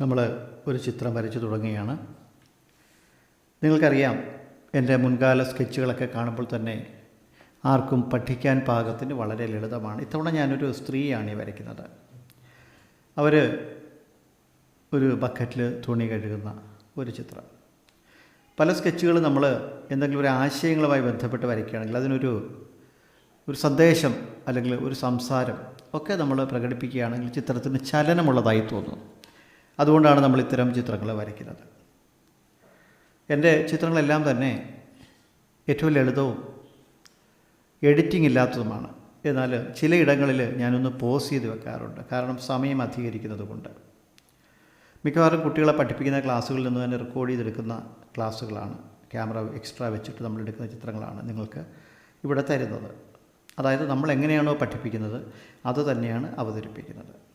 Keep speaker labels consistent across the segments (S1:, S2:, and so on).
S1: നമ്മൾ ഒരു ചിത്രം വരച്ചു തുടങ്ങുകയാണ്. നിങ്ങൾക്കറിയാം എന്റെ മുൻകാല സ്കെച്ചുകളൊക്കെ കാണുമ്പോൾ തന്നെ ആർക്കും പഠിക്കാൻ പാകത്തിന് വളരെ ലളിതമാണ്. ഇത്തവണ ഞാനൊരു സ്ത്രീയാണ് ഈ വരയ്ക്കുന്നത്. അവർ ഒരു ബക്കറ്റിൽ തുണി കഴുകുന്ന ഒരു ചിത്രം. പല സ്കെച്ചുകൾ നമ്മൾ എന്തെങ്കിലും ഒരു ആശയങ്ങളുമായി ബന്ധപ്പെട്ട് വരയ്ക്കുകയാണെങ്കിൽ അതിനൊരു ഒരു സന്ദേശം അല്ലെങ്കിൽ ഒരു സംസാരം ഒക്കെ നമ്മൾ പ്രകടിപ്പിക്കുകയാണെങ്കിൽ ചിത്രത്തിന് ചലനമുള്ളതായി തോന്നുന്നു അതുകൊണ്ടാണ് നമ്മൾ ഇത്തരം ചിത്രങ്ങൾ വരയ്ക്കുന്നത്. എന്റെ ചിത്രങ്ങളെല്ലാം തന്നെ ഏറ്റവും ലളിതവും എഡിറ്റിംഗ് ഇല്ലാത്തതുമാണ് എന്നാൽ ചിലയിടങ്ങളിൽ ഞാനൊന്ന് പോസ് ചെയ്ത് വെക്കാറുണ്ട്. കാരണം സമയം അധികരിക്കുന്നത് കൊണ്ട് മിക്കവാറും കുട്ടികളെ പഠിപ്പിക്കുന്ന ക്ലാസ്സുകളിൽ നിന്ന് തന്നെ റെക്കോർഡ് ചെയ്തെടുക്കുന്ന ക്ലാസ്സുകളാണ്. ക്യാമറ എക്സ്ട്രാ വെച്ചിട്ട് നമ്മൾ എടുക്കുന്ന ചിത്രങ്ങളാണ് നിങ്ങൾക്ക് ഇവിടെ തരുന്നത്. അതായത് നമ്മൾ എങ്ങനെയാണോ പഠിപ്പിക്കുന്നത് അത് തന്നെയാണ് അവതരിപ്പിക്കുന്നത്.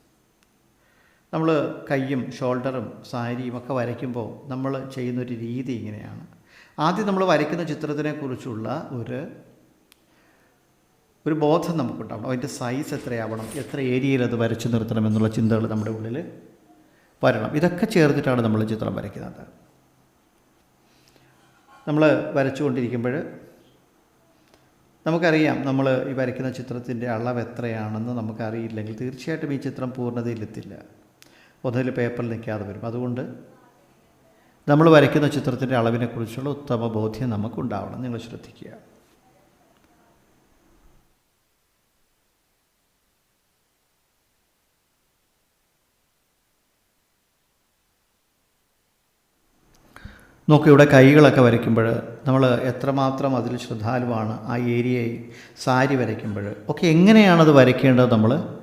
S1: നമ്മൾ കൈയും ഷോൾഡറും സാരിയും ഒക്കെ വരയ്ക്കുമ്പോൾ നമ്മൾ ചെയ്യുന്നൊരു രീതി ഇങ്ങനെയാണ്. ആദ്യം നമ്മൾ വരയ്ക്കുന്ന ചിത്രത്തിനെക്കുറിച്ചുള്ള ഒരു ഒരു ബോധം നമുക്കുണ്ടാവണം അതിന്റെ സൈസ് എത്രയാവണം? എത്ര ഏരിയയിൽ അത് വരച്ചു നിർത്തണം എന്നുള്ള ചിന്തകൾ നമ്മുടെ ഉള്ളിൽ വരണം. ഇതൊക്കെ ചേർന്നിട്ടാണ് നമ്മൾ ചിത്രം വരയ്ക്കുന്നത്. നമ്മൾ വരച്ചുകൊണ്ടിരിക്കുമ്പോൾ നമുക്കറിയാം നമ്മൾ ഈ വരയ്ക്കുന്ന ചിത്രത്തിന്റെ അളവ് എത്രയാണെന്ന് നമുക്കറിയില്ലെങ്കിൽ തീർച്ചയായിട്ടും ഈ ചിത്രം പൂർണതയിലെത്തില്ല. ഒന്നിൽ പേപ്പറിൽ നിൽക്കാതെ വരും. അതുകൊണ്ട് നമ്മൾ വരയ്ക്കുന്ന ചിത്രത്തിന്റെ അളവിനെക്കുറിച്ചുള്ള ഉത്തമ ബോധ്യം നമുക്കുണ്ടാവണം. നിങ്ങൾ ശ്രദ്ധിക്കുക. നോക്കൂ ഇവിടെ കൈകളൊക്കെ വരയ്ക്കുമ്പോൾ നമ്മൾ എത്രമാത്രം അതിൽ ശ്രദ്ധാലുവാണ് ആ ഏരിയയിൽ സാരി വരയ്ക്കുമ്പോൾ. ഒക്കെ എങ്ങനെയാണത് വരയ്ക്കേണ്ടത് നമ്മൾ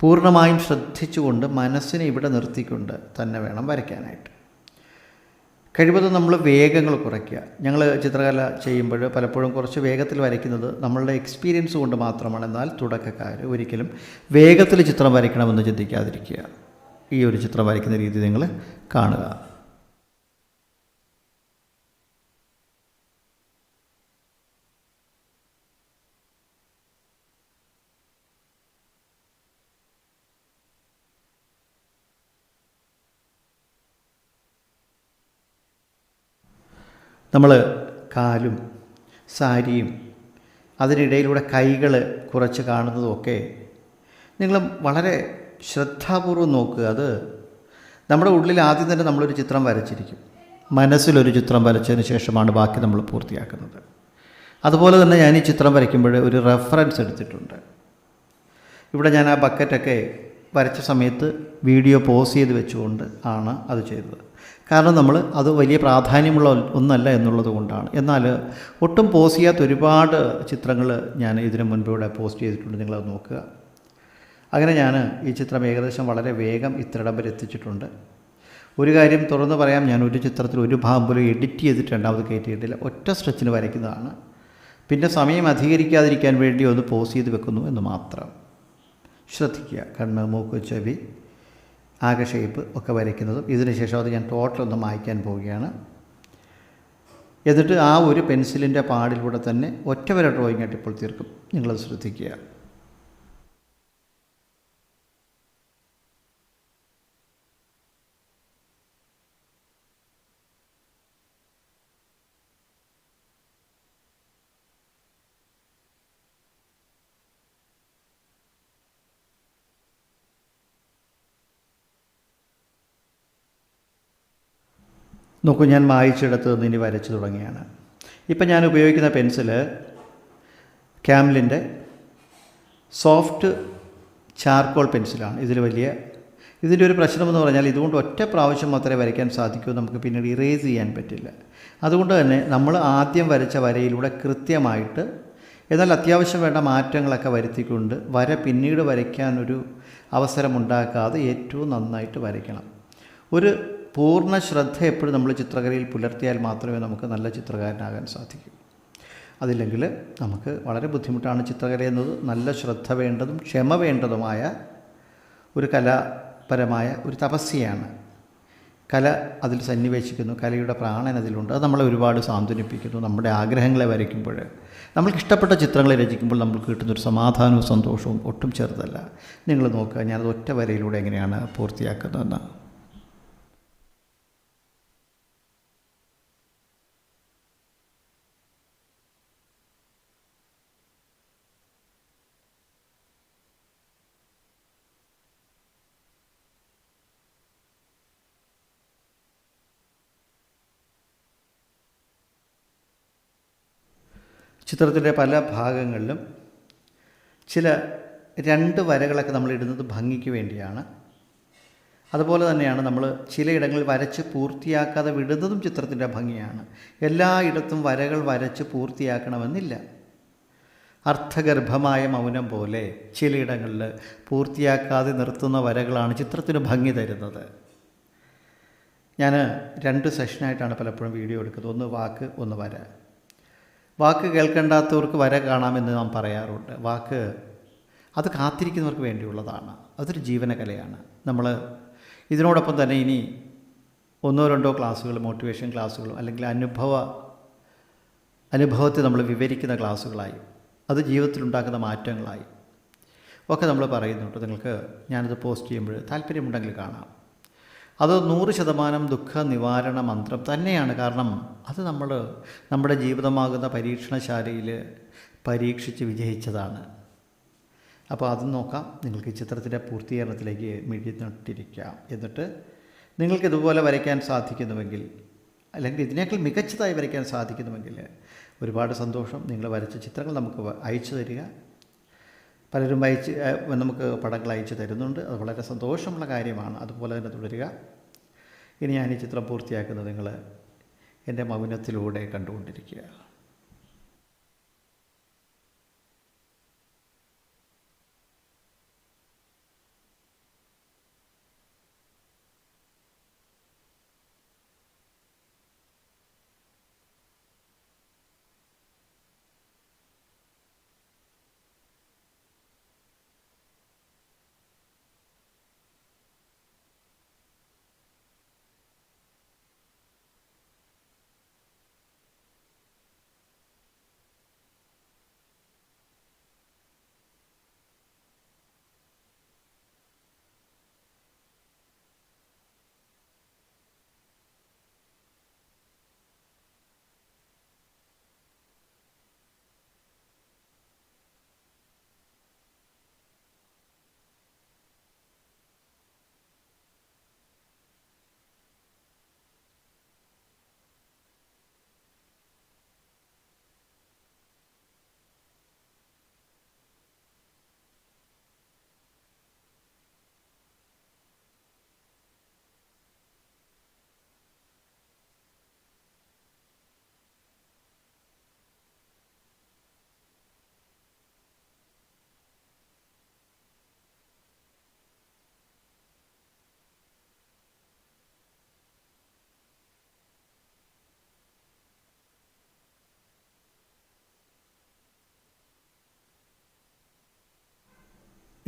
S1: പൂർണമായും ശ്രദ്ധിച്ചുകൊണ്ട് മനസ്സിനെ ഇവിടെ നിർത്തിക്കൊണ്ട് തന്നെ വേണം വരയ്ക്കാനായിട്ട്. കഴിവതും നമ്മൾ വേഗങ്ങൾ കുറയ്ക്കുക. ഞങ്ങൾ ചിത്രകല ചെയ്യുമ്പോൾ പലപ്പോഴും കുറച്ച് വേഗത്തിൽ വരയ്ക്കുന്നത് നമ്മളുടെ എക്സ്പീരിയൻസ് കൊണ്ട് മാത്രമാണ്. എന്നാൽ തുടക്കക്കാർ ഒരിക്കലും വേഗത്തിൽ ചിത്രം വരയ്ക്കണമെന്ന് ചിന്തിക്കാതിരിക്കുക. ഈ ഒരു ചിത്രം വരയ്ക്കുന്ന രീതി നിങ്ങൾ കാണുക. നമ്മൾ കാലും സാരിയും അതിനിടയിലൂടെ കൈകൾ കുറച്ച് കാണുന്നതുമൊക്കെ നിങ്ങൾ വളരെ ശ്രദ്ധാപൂർവം നോക്കുക. അത് നമ്മുടെ ഉള്ളിൽ ആദ്യം തന്നെ നമ്മളൊരു ചിത്രം വരച്ചിരിക്കും. മനസ്സിലൊരു ചിത്രം വരച്ചതിന് ശേഷമാണ് ബാക്കി നമ്മൾ പൂർത്തിയാക്കുന്നത്. അതുപോലെ തന്നെ ഞാൻ ഈ ചിത്രം വരയ്ക്കുമ്പോൾ ഒരു റെഫറൻസ് എടുത്തിട്ടുണ്ട്. ഇവിടെ ഞാൻ ആ ബക്കറ്റൊക്കെ വരച്ച സമയത്ത് വീഡിയോ പോസ് ചെയ്ത് വെച്ചുകൊണ്ട് ആണ് അത് ചെയ്തത്. കാരണം നമ്മൾ അത് വലിയ പ്രാധാന്യമുള്ള ഒന്നല്ല എന്നുള്ളത് കൊണ്ടാണ്. എന്നാൽ ഒട്ടും പോസ് ചെയ്യാത്ത ഒരുപാട് ചിത്രങ്ങൾ ഞാൻ ഇതിനു മുൻപ് പോസ്റ്റ് ചെയ്തിട്ടുണ്ട്. നിങ്ങളത് നോക്കുക. അങ്ങനെ ഞാൻ ഈ ചിത്രം ഏകദേശം വളരെ വേഗം ഇത്രയിടം വരെ എത്തിച്ചിട്ടുണ്ട്. ഒരു കാര്യം തുറന്ന് പറയാം. ഞാൻ ഒരു ചിത്രത്തിൽ ഒരു ഭാഗം പോലും എഡിറ്റ് ചെയ്തിട്ട് രണ്ടാമത് കയറ്റിയിട്ടില്ല. ഒറ്റ സ്ട്രെച്ചിന് വരയ്ക്കുന്നതാണ്. പിന്നെ സമയം അധികരിക്കാതിരിക്കാൻ വേണ്ടി ഒന്ന് പോസ് ചെയ്ത് വെക്കുന്നു എന്ന് മാത്രം. ശ്രദ്ധിക്കുക. കണ്ണ് മൂക്ക് ചെവി ആകെ ഷേപ്പ് ഒക്കെ വരയ്ക്കുന്നതും ഇതിനുശേഷം അത് ഞാൻ ടോട്ടൽ ഒന്ന് മായ്ക്കാൻ പോവുകയാണ്. എന്നിട്ട് ആ ഒരു പെൻസിലിന്റെ പാടിലൂടെ തന്നെ ഒറ്റ വര ഡ്രോയിങ് ആയിട്ട് ഇപ്പോൾ തീർക്കും. നിങ്ങളത് ശ്രദ്ധിക്കുക. നോക്കൂ ഞാൻ മായിച്ചെടുത്ത് നിന്ന് ഇനി വരച്ചു തുടങ്ങിയാണ്. ഇപ്പം ഞാൻ ഉപയോഗിക്കുന്ന പെൻസിൽ ക്യാമലിന്റെ സോഫ്റ്റ് ചാർക്കോൾ പെൻസിലാണ്. ഇതിൽ വലിയ ഇതിന്റെ ഒരു പ്രശ്നമെന്ന് പറഞ്ഞാൽ ഇതുകൊണ്ട് ഒറ്റ പ്രാവശ്യം മാത്രമേ വരയ്ക്കാൻ സാധിക്കൂ നമുക്ക് പിന്നീട് ഇറേസ് ചെയ്യാൻ പറ്റില്ല. അതുകൊണ്ട് തന്നെ നമ്മൾ ആദ്യം വരച്ച വരയിലൂടെ കൃത്യമായിട്ട് എന്നാൽ അത്യാവശ്യം വേണ്ട മാറ്റങ്ങളൊക്കെ വരുത്തിക്കൊണ്ട് വര പിന്നീട് വരയ്ക്കാനൊരു അവസരമുണ്ടാക്കാതെ ഏറ്റവും നന്നായിട്ട് വരയ്ക്കണം. ഒരു പൂർണ ശ്രദ്ധ എപ്പോഴും നമ്മൾ ചിത്രകലയിൽ പുലർത്തിയാൽ മാത്രമേ നമുക്ക് നല്ല ചിത്രകാരനാകാൻ സാധിക്കൂ. അതില്ലെങ്കിൽ നമുക്ക് വളരെ ബുദ്ധിമുട്ടാണ് ചിത്രകല എന്നത്. നല്ല ശ്രദ്ധ വേണ്ടതും ക്ഷമ വേണ്ടതുമായ ഒരു കലാപരമായ ഒരു തപസ്യയാണ്. കല അതിൽ സന്നിവേശിക്കുന്നു. കലയുടെ പ്രാണൻ അതിലുണ്ട്. അത് നമ്മളെ ഒരുപാട് സാന്ത്വനിപ്പിക്കുന്നു. നമ്മുടെ ആഗ്രഹങ്ങളെ വരയ്ക്കുമ്പോൾ. നമ്മൾക്ക് ഇഷ്ടപ്പെട്ട ചിത്രങ്ങളെ രചിക്കുമ്പോൾ നമുക്ക് കിട്ടുന്നൊരു സമാധാനവും സന്തോഷവും ഒട്ടും ചെറുതല്ല. നിങ്ങൾ നോക്കുക ഞാനത് ഒറ്റ വരയിലൂടെ എങ്ങനെയാണ് പൂർത്തിയാക്കുന്നതെന്ന്. ചിത്രത്തിന്റെ പല ഭാഗങ്ങളിലും ചില രണ്ട് വരകളൊക്കെ നമ്മൾ ഇടുന്നത് ഭംഗിക്ക് വേണ്ടിയാണ്. അതുപോലെ തന്നെയാണ് നമ്മൾ ചിലയിടങ്ങളിൽ വരച്ച് പൂർത്തിയാക്കാതെ വിടുന്നതും ചിത്രത്തിന്റെ ഭംഗിയാണ്. എല്ലായിടത്തും വരകൾ വരച്ച് പൂർത്തിയാക്കണമെന്നില്ല. അർത്ഥഗർഭമായ മൗനം പോലെ ചിലയിടങ്ങളിൽ പൂർത്തിയാക്കാതെ നിർത്തുന്ന വരകളാണ് ചിത്രത്തിന് ഭംഗി തരുന്നത്. ഞാൻ രണ്ട് സെഷനായിട്ടാണ് പലപ്പോഴും വീഡിയോ എടുക്കുന്നത്. ഒന്ന് വാക്ക് ഒന്ന് വര. വാക്ക് കേൾക്കേണ്ടാത്തവർക്ക് വര കാണാമെന്ന് നാം പറയാറുണ്ട്. വാക്ക് അത് കാത്തിരിക്കുന്നവർക്ക് വേണ്ടിയുള്ളതാണ്. അതൊരു ജീവനകലയാണ്. നമ്മൾ ഇതിനോടൊപ്പം തന്നെ ഇനി ഒന്നോ രണ്ടോ ക്ലാസ്സുകൾ മോട്ടിവേഷൻ ക്ലാസ്സുകളും അല്ലെങ്കിൽ അനുഭവ അനുഭവത്തെ നമ്മൾ വിവരിക്കുന്ന ക്ലാസ്സുകളായി അത് ജീവിതത്തിലുണ്ടാക്കുന്ന മാറ്റങ്ങളായി ഒക്കെ നമ്മൾ പറയുന്നുണ്ട്. നിങ്ങൾക്ക് ഞാനത് പോസ്റ്റ് ചെയ്യുമ്പോൾ താല്പര്യമുണ്ടെങ്കിൽ കാണാം. അത് നൂറ് ശതമാനം ദുഃഖ നിവാരണ മന്ത്രം തന്നെയാണ് കാരണം അത് നമ്മൾ നമ്മുടെ ജീവിതമാകുന്ന പരീക്ഷണശാലയിൽ പരീക്ഷിച്ച് വിജയിച്ചതാണ്. അപ്പോൾ അത് നോക്കാം. നിങ്ങൾക്ക് ചിത്രത്തിന്റെ പൂർത്തീകരണത്തിലേക്ക് മിഴിഞ്ഞിട്ടിരിക്കാം എന്നിട്ട് നിങ്ങൾക്ക് ഇതുപോലെ വരയ്ക്കാൻ സാധിക്കുന്നുവെങ്കിൽ അല്ലെങ്കിൽ ഇതിനേക്കാൾ മികച്ചതായി വരയ്ക്കാൻ സാധിക്കുന്നുവെങ്കിൽ ഒരുപാട് സന്തോഷം. നിങ്ങൾ വരച്ച ചിത്രങ്ങൾ നമുക്ക് അയച്ചു തരിക. പലരും അയച്ച് നമുക്ക് പടങ്ങൾ അയച്ചു തരുന്നുണ്ട്. അത് വളരെ സന്തോഷമുള്ള കാര്യമാണ്. അതുപോലെ തന്നെ തുടരുക. ഇനി ഞാൻ ഈ ചിത്രം പൂർത്തിയാക്കുന്നത് നിങ്ങൾ എന്റെ മൗനത്തിലൂടെ കണ്ടുകൊണ്ടിരിക്കുക.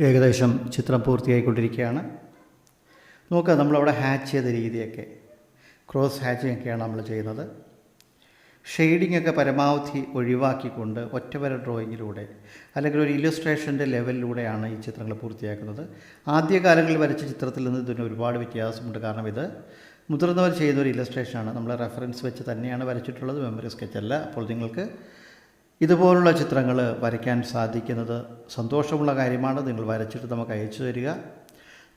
S1: ഏകദേശം ചിത്രം പൂർത്തിയായിക്കൊണ്ടിരിക്കുകയാണ്. നോക്കുക നമ്മളവിടെ ഹാച്ച് ചെയ്ത രീതിയൊക്കെ ക്രോസ് ഹാച്ചിങ് ഒക്കെയാണ് നമ്മൾ ചെയ്യുന്നത്. ഷെയ്ഡിംഗ് ഒക്കെ പരമാവധി ഒഴിവാക്കിക്കൊണ്ട് ഒറ്റവര ഡ്രോയിങ്ങിലൂടെ അല്ലെങ്കിൽ ഒരു ഇല്ലുസ്ട്രേഷന്റെ ലെവലിലൂടെയാണ് ഈ ചിത്രങ്ങൾ പൂർത്തിയാക്കുന്നത്. ആദ്യകാലങ്ങളിൽ വരച്ച ചിത്രത്തിൽ നിന്ന് ഇതിന് ഒരുപാട് വ്യത്യാസമുണ്ട്. കാരണം ഇത് മുതിർന്നവർ ചെയ്യുന്ന ഒരു ഇല്ലസ്ട്രേഷനാണ്. നമ്മൾ റെഫറൻസ് വെച്ച് തന്നെയാണ് വരച്ചിട്ടുള്ളത്. മെമ്മറി സ്കെച്ച് അല്ല. അപ്പോൾ നിങ്ങൾക്ക് ഇതുപോലുള്ള ചിത്രങ്ങൾ വരയ്ക്കാൻ സാധിക്കുന്നത് സന്തോഷമുള്ള കാര്യമാണ്. നിങ്ങൾ വരച്ചിട്ട് നമുക്ക് അയച്ചു തരിക.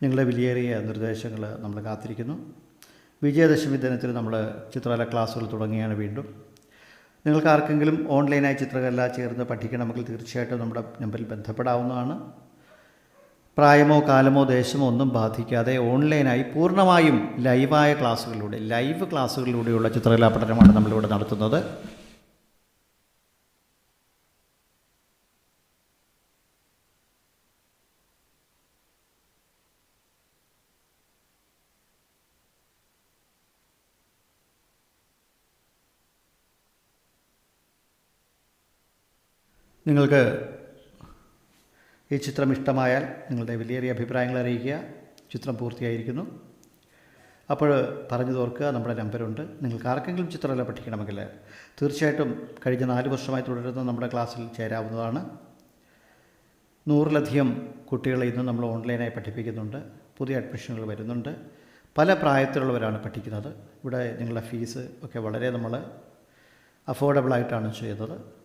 S1: നിങ്ങളുടെ വിലയേറിയ നിർദ്ദേശങ്ങൾ നമ്മൾ കാത്തിരിക്കുന്നു. വിജയദശമി ദിനത്തിൽ നമ്മൾ ചിത്രകല ക്ലാസ്സുകൾ തുടങ്ങിയാണ് വീണ്ടും. നിങ്ങൾക്ക് ആർക്കെങ്കിലും ഓൺലൈനായി ചിത്രകല ചേർന്ന് പഠിക്കണമെങ്കിൽ തീർച്ചയായിട്ടും നമ്മുടെ നമ്പറിൽ ബന്ധപ്പെടാവുന്നതാണ്. പ്രായമോ കാലമോ ദേശമോ ഒന്നും ബാധിക്കാതെ ഓൺലൈനായി പൂർണമായും ലൈവായ ക്ലാസ്സുകളിലൂടെ ലൈവ് ക്ലാസ്സുകളിലൂടെയുള്ള ചിത്രകലാ പഠനമാണ് നമ്മളിവിടെ നടത്തുന്നത്. നിങ്ങൾക്ക് ഈ ചിത്രം ഇഷ്ടമായാൽ നിങ്ങളുടെ വിലയേറിയ അഭിപ്രായങ്ങൾ അറിയിക്കുക. ചിത്രം പൂർത്തിയായിരിക്കുന്നു. അപ്പോൾ പറഞ്ഞു തോർക്കുക നമ്മുടെ നമ്പരുണ്ട്. നിങ്ങൾക്ക് ആർക്കെങ്കിലും ചിത്രകല പഠിക്കണമെങ്കിൽ തീർച്ചയായിട്ടും കഴിഞ്ഞ നാല് വർഷമായി തുടരുന്ന നമ്മുടെ ക്ലാസ്സിൽ ചേരാവുന്നതാണ്. നൂറിലധികം കുട്ടികളെ ഇന്ന് നമ്മൾ ഓൺലൈനായി പഠിപ്പിക്കുന്നുണ്ട്. പുതിയ അഡ്മിഷനുകൾ വരുന്നുണ്ട്. പല പ്രായത്തിലുള്ളവരാണ് പഠിക്കുന്നത്. ഇവിടെ നിങ്ങളുടെ ഫീസ് ഒക്കെ വളരെ നമ്മൾ അഫോർഡബിളായിട്ടാണ് ചെയ്യുന്നത്.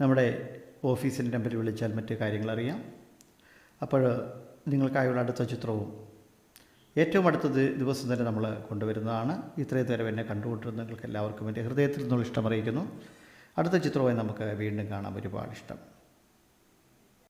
S1: നമ്മുടെ ഓഫീസിന്റെ നമ്പറിൽ വിളിച്ചാൽ മറ്റ് കാര്യങ്ങൾ അറിയാം. അപ്പോൾ നിങ്ങൾക്കായുള്ള അടുത്ത ചിത്രവും ഏറ്റവും അടുത്തത് ദിവസം തന്നെ നമ്മൾ കൊണ്ടുവരുന്നതാണ്. ഇത്രയും നേരം എന്നെ കണ്ടുകൊണ്ടിരുന്ന നിങ്ങൾക്ക് എല്ലാവർക്കും എന്റെ ഹൃദയത്തിൽ നിന്നുള്ള ഇഷ്ടമറിയിക്കുന്നു അടുത്ത ചിത്രമായി നമുക്ക് വീണ്ടും കാണാം. ഒരുപാട് ഇഷ്ടം.